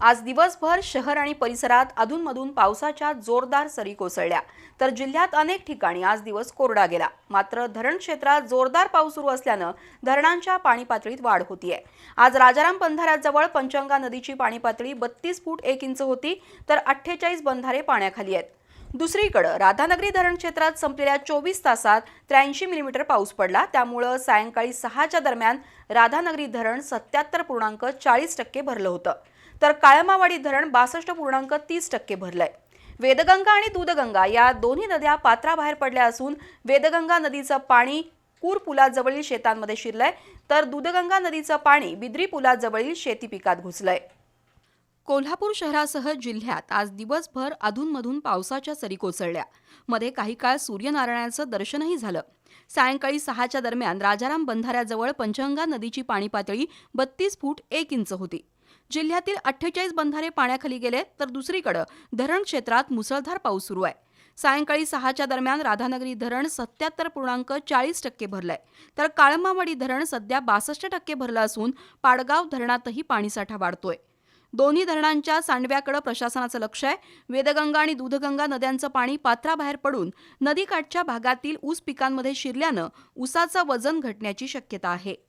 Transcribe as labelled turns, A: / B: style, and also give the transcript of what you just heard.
A: आज दिवसभर शहर आणि परिसरात अधूनमधून पावसाच्या जोरदार सरी कोसळल्या. तर जिल्ह्यात अनेक ठिकाणी आज दिवस कोरडा गेला. मात्र धरण क्षेत्रात जोरदार पाऊस सुरू असल्यानं धरणांच्या पाणी पातळीत वाढ होतीये. आज राजाराम बंधाऱ्याजवळ पंचंगा नदीची पाणी पातळी बत्तीस फूट एक इंच होती तर अठ्ठेचाळीस बंधारे पाण्याखाली आहेत. दुसरीकडं राधानगरी धरण क्षेत्रात संपलेल्या चोवीस तासात त्र्याऐंशी मिलीमीटर पाऊस पडला. त्यामुळं सायंकाळी सहाच्या दरम्यान राधानगरी धरण सत्याहत्तर पूर्णांक चाळीस टक्के भरलं होतं. तर काळमावाडी धरण बासष्ट पूर्णांक तीस टक्के भरलंय. वेदगंगा आणि दूधगंगा या दोन्ही नद्या पात्राबाहेर पडल्या असून वेदगंगा नदीचं पाणी कूर पुलाजवळील शेतांमध्ये शिरलंय तर दूधगंगा नदीचं पाणी बिद्री पुलाजवळील शेती पिकात घुसलंय. कोल्हापूर शहरासह जिल्ह्यात आज दिवसभर अधूनमधून पावसाच्या सरी कोसळल्या. मध्ये काही काळ सूर्यनारायणाचं दर्शनही झालं. सायंकाळी सहाच्या दरम्यान राजाराम बंधाऱ्याजवळ पंचगंगा नदीची पाणी पातळी बत्तीस फूट एक इंच होती. जिल्ह्यातील अठ्ठेचाळीस बंधारे पाण्याखाली गेले तर दुसरीकडे धरण क्षेत्रात मुसळधार पाऊस सुरू आहे. सायंकाळी सहाच्या दरम्यान राधानगरी धरण सत्याहत्तर पूर्णांक चाळीस टक्के भरलंय. तर काळंबावाडी धरण सध्या बासष्ट टक्के भरलं असून पाडगाव धरणातही पाणीसाठा वाढतोय. दोन्ही धरणांच्या सांडव्याकडे प्रशासनाचं लक्ष आहे. वेदगंगा आणि दूधगंगा नद्यांचं पाणी पात्राबाहेर पडून नदीकाठच्या भागातील ऊस पिकांमध्ये शिरल्यानं ऊसाचं वजन घटण्याची शक्यता आहे.